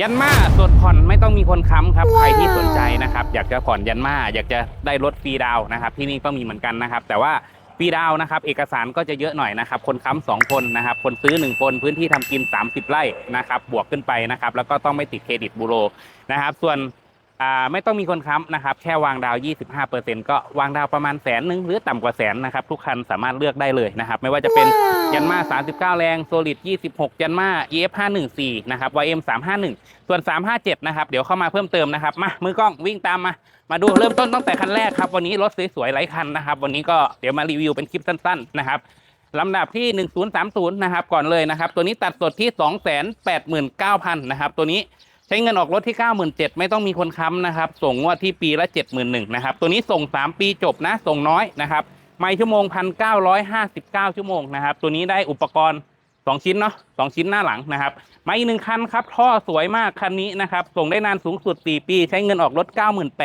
ยันมาสดผ่อนไม่ต้องมีคนค้ำครับ ใครที่สนใจนะครับ อยากจะผ่อนยันมาอยากจะได้รถฟรีดาวนะครับ ที่นี่ก็มีเหมือนกันนะครับ แต่ว่าฟรีดาวนะครับ เอกสารก็จะเยอะหน่อยนะครับ คนค้ำสองคนนะครับ คนซื้อหนึ่งคนพื้นที่ทำกิน 30 ไร่นะครับ บวกขึ้นไปนะครับ แล้วก็ต้องไม่ติดเครดิตบูโรนะครับ ส่วน อ่าไม่ต้องมีคนค้ำนะครับ แค่วางดาวน์25%ก็วางดาวน์ประมาณแสนหนึ่งหรือต่ำกว่าแสนนะครับ ทุกคันสามารถเลือกได้เลยนะครับ ไม่ว่าจะเป็นยันมา 39 แรงโซลิด26 ยันมา EF 514นะครับ YM 351 ส่วน 357 นะครับ เดี๋ยวเข้ามาเพิ่มเติมนะครับ มา มือกล้องวิ่งตามมา มาดูเริ่มต้นตั้งแต่คันแรกครับ วันนี้รถสวยๆหลายคันนะครับ วันนี้ก็เดี๋ยวมารีวิวเป็นคลิปสั้นๆนะครับลำดับที่ 1030 นะครับ ก่อนเลยนะครับ ตัวนี้ตัดสดที่ 289,000 นะครับ ตัวนี้ ใช้เงินออกรถที่ 97,000ไม่ต้องมีคนค้ำนะครับ ส่งงวดที่ปีละ 71,000นะครับ ตัวนี้ส่ง 3 ปีจบนะ ส่งน้อยนะครับ ไม่ชั่วโมง 1,959 ชั่วโมงนะครับ ตัวนี้ได้อุปกรณ์ 2 ชิ้นเนาะสองชิ้นหน้าหลังนะครับ มาอีกหนึ่งคันครับ ท่อสวยมากคันนี้นะครับ ส่งได้นานสูงสุด 4 ปี ใช้เงินออกรถ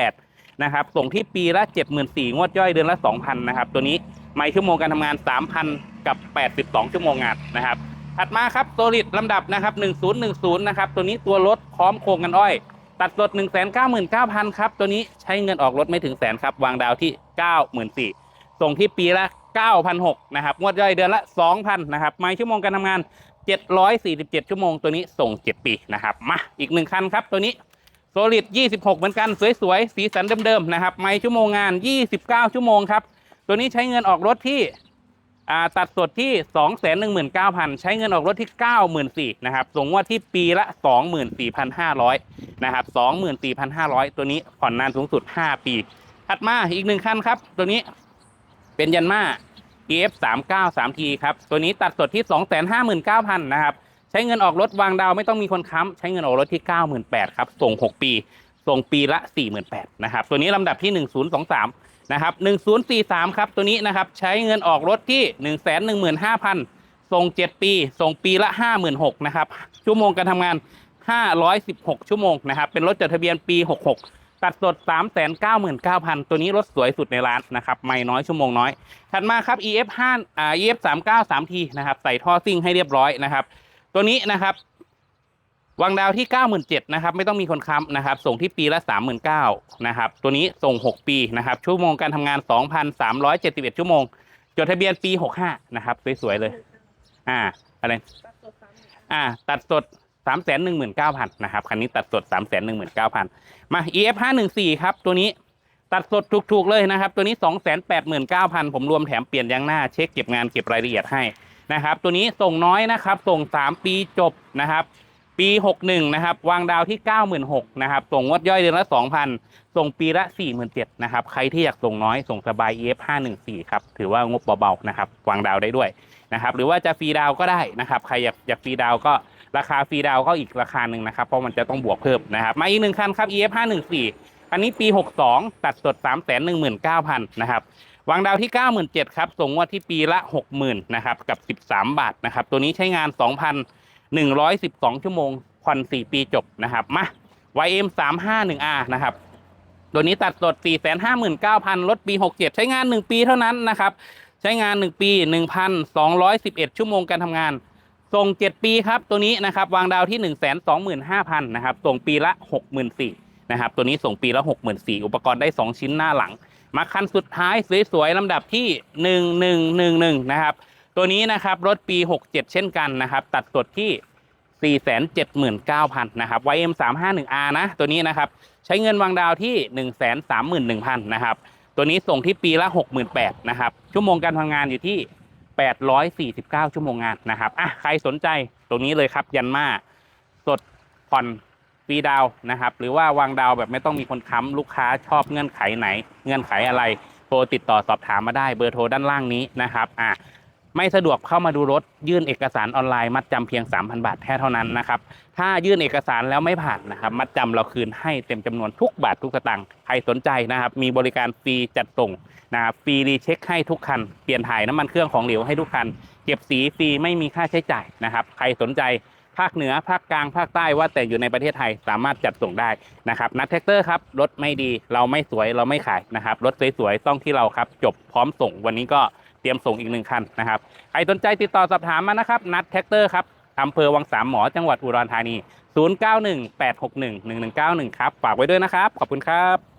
98,000นะครับ ส่งที่ปีละ 74,000งวดย่อยเดือนละ 2,000นะครับ ตัวนี้ไม่ชั่วโมงการทำงาน 3,000 กับ 82 ชั่วโมงงานนะครับ ถัดมาครับโซลิดลำดับนะครับ 1010 นะครับ ตัวนี้ตัวรถพร้อมโครงกันอ้อย ตัดสด 199,000 ครับ ตัวนี้ใช้เงินออกรถไม่ถึงแสนครับ วางดาวที่ 94,000ส่งที่ปีละ9,600นะครับ งวดย่อยเดือนละ 2,000 นะครับไมล์ชั่วโมงการทำงาน 747 ชั่วโมง ตัวนี้ส่ง 7 ปีนะครับ มา อีกหนึ่งคันครับ ตัวนี้โซลิด26 เหมือนกัน สวยๆ สีสันเดิมๆ นะครับ ไมล์ชั่วโมงงาน 29 ชั่วโมงครับ ตัวนี้ใช้เงินออกรถที่ ตัดสดที่ 219,000 ใช้เงินออกรถที่ 94,000นะครับส่งงวดที่ปีละ 24,500นะครับ24,500 ตัวนี้ผ่อนนานสูงสุด 5 ปี ถัดมาอีกหนึ่งคันครับ ตัวนี้เป็นยันมา EF 3 9 3 T ครับ ตัวนี้ตัดสดที่ 259,000นะครับใช้เงินออกรถวางดาวไม่ต้องมีคนค้ำใช้เงินออกรถที่ 98,000ครับส่ง 6 ปี ส่งปีละ 48,000นะครับตัวนี้ลำดับที่ 1023 นะครับ1043ครับตัวนี้นะครับใช้เงินออกรถที่ 115,000 ส่ง 7 ปี ส่งปีละ 56,000นะครับชั่วโมงการทำงาน 516 ชั่วโมงนะครับเป็นรถจดทะเบียนปี 66ตัดสด 399,000 ตัวนี้รถสวยสุดในร้านนะครับ ไม่น้อยชั่วโมงน้อย ถัดมาครับ EF 5 อ่า EF 39 3T นะครับ ใส่ท่อซิ่งให้เรียบร้อยนะครับ ตัวนี้นะครับ วางดาวที่ 97,000นะครับไม่ต้องมีคนค้ำนะครับ ส่งที่ปีละ 39,000นะครับตัวนี้ส่ง 6 ปีนะครับชั่วโมงการทำงาน 2,371 ชั่วโมง จดทะเบียนปี 65นะครับสวยๆเลย อ่าอะไรอ่าตัดสด 319,000นะครับคันนี้ตัดสด 319,000 มา EF 514ครับตัวนี้ตัดสดถูกๆเลยนะครับ ตัวนี้ 289,000 ผมรวมแถมเปลี่ยนยางหน้าเช็คเก็บงานเก็บรายละเอียดให้นะครับ ตัวนี้ส่งน้อยนะครับ ส่ง 3 ปีจบนะครับ ปี 61 นะครับ วางดาวที่ 96,000นะครับ ส่งงวดย่อยเดือนละ 2,000 ส่งปีละ 47,000นะครับ ใครที่อยากส่งน้อย ส่งสบาย EF 514ครับ ถือว่างบเบาๆนะครับ วางดาวได้ด้วยนะครับ หรือว่าจะฟรีดาวก็ได้นะครับ ใครอยากอยากฟรีดาวก็ราคาฟรีดาวก็อีกราคาหนึ่งนะครับ เพราะมันจะต้องบวกเพิ่มนะครับ มาอีกหนึ่งคันครับ EF 514อันนี้ปี 62 ตัดสด 319,000นะครับ วางดาวที่ 97,000ครับ ส่งงวดที่ปีละ 60,000นะครับ กับ 13 บาทนะครับ ตัวนี้ใช้งาน 112 ชั่วโมงผ่อน4 ปีจบนะครับ มา YM 351R นะครับ ตัวนี้ตัดสด 459,000ลดปี 67 ใช้งาน 1 ปีเท่านั้นนะครับ ใช้งาน 1 ปี 1,211 ชั่วโมงการทำงาน ส่ง 7 ปีครับ ตัวนี้นะครับ วางดาวที่ 125,000นะครับ ส่งปีละ 64,000นะครับ ตัวนี้ส่งปีละ 64,000อุปกรณ์ได้ 2 ชิ้นหน้าหลัง มาคันสุดท้ายสวยๆลำดับที่ 1111 นะครับ ตัวนี้นะครับรถปี 67 เช่นกันนะครับ ตัดสดที่ 479,000นะครับ YM 351R นะ ตัวนี้นะครับ ใช้เงินวางดาวที่ 131,000นะครับ ตัวนี้ส่งที่ปีละ 68,000นะครับ ชั่วโมงการทำงานอยู่ที่ 849 ชั่วโมงงานนะครับอะใครสนใจตรงนี้เลยครับยันมาสดผ่อนฟรีดาวน์นะครับ หรือว่าวางดาวแบบไม่ต้องมีคนค้ำลูกค้าชอบเงื่อนไขไหน เงื่อนไขอะไรโทรติดต่อสอบถามมาได้เบอร์โทรด้านล่างนี้นะครับอะ ไม่สะดวกเข้ามาดูรถยื่นเอกสารออนไลน์มัดจำเพียง 3,000 บาทแค่เท่านั้นนะครับถ้ายื่นเอกสารแล้วไม่ผ่านนะครับมัดจำเราคืนให้เต็มจำนวนทุกบาททุกสตางค์ใครสนใจนะครับ มีบริการฟรีจัดส่งนะครับฟรีรีเช็คให้ทุกคัน เปลี่ยนถ่ายน้ำมันเครื่องของเหลวให้ทุกคัน เก็บสีฟรีไม่มีค่าใช้จ่ายนะครับ ใครสนใจภาคเหนือภาคกลางภาคใต้ว่าแต่อยู่ในประเทศไทยสามารถจัดส่งได้นะครับนัดแท็กเตอร์ครับรถไม่ดีเราไม่สวยเราไม่ขายนะครับรถสวยๆต้องที่เราครับจบพร้อมส่งวันนี้ก็ เตรียมส่งอีกหนึ่งคันนะครับใครสนใจติดต่อสอบถามมานะครับนัดแท็กเตอร์ครับอำเภอวังสามหมอจังหวัดอุดรธานี 0918611191 ครับ ฝากไว้ด้วยนะครับ ขอบคุณครับ